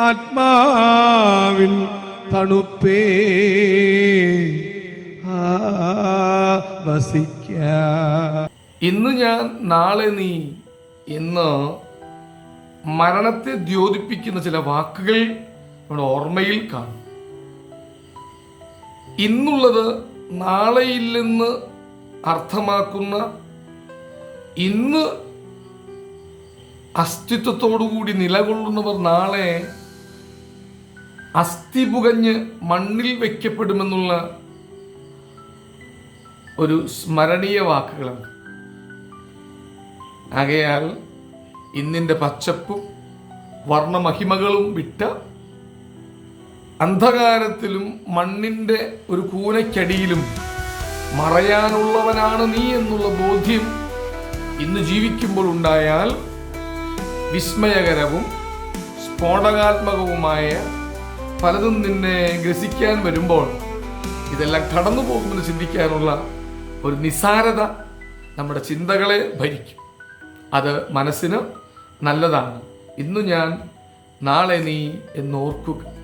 ആത്മാവിൻ തണുപ്പേ. വസിക്ക. ഇന്ന് ഞാൻ നാളെ നീ എന്ന് മരണത്തെ ദ്യോതിപ്പിക്കുന്ന ചില വാക്കുകൾ നമ്മുടെ ഓർമ്മയിൽ കാണും. ഇന്നുള്ളത് നാളെയില്ലെന്ന് അർത്ഥമാക്കുന്ന ഇന്ന് അസ്തിത്വത്തോടുകൂടി നിലകൊള്ളുന്നവർ നാളെ അസ്ഥി പുകഞ്ഞ് മണ്ണിൽ വയ്ക്കപ്പെടുമെന്നുള്ള ഒരു സ്മരണീയ വാക്കുകളാണ്. ആകയാൽ ഇന്നിന്റെ പച്ചപ്പും വർണമഹിമകളും വിട്ട അന്ധകാരത്തിലും മണ്ണിന്റെ ഒരു കൂനയ്ക്കടിയിലും മറയാനുള്ളവനാണ് നീ എന്നുള്ള ബോധ്യം ഇന്ന് ജീവിക്കുമ്പോൾ ഉണ്ടായാൽ വിസ്മയകരവും സ്ഫോടകാത്മകവുമായ പലതും നിന്നെ ഗ്രസിക്കാൻ വരുമ്പോൾ ഇതെല്ലാം കടന്നു പോകുമെന്ന് ചിന്തിക്കാനുള്ള ഒരു നിസാരത നമ്മുടെ ചിന്തകളെ ഭരിക്കും. അത് മനസ്സിന് നല്ലതാണ്. ഇന്ന് ഞാൻ നാളെ നീ എന്നോർക്കുക.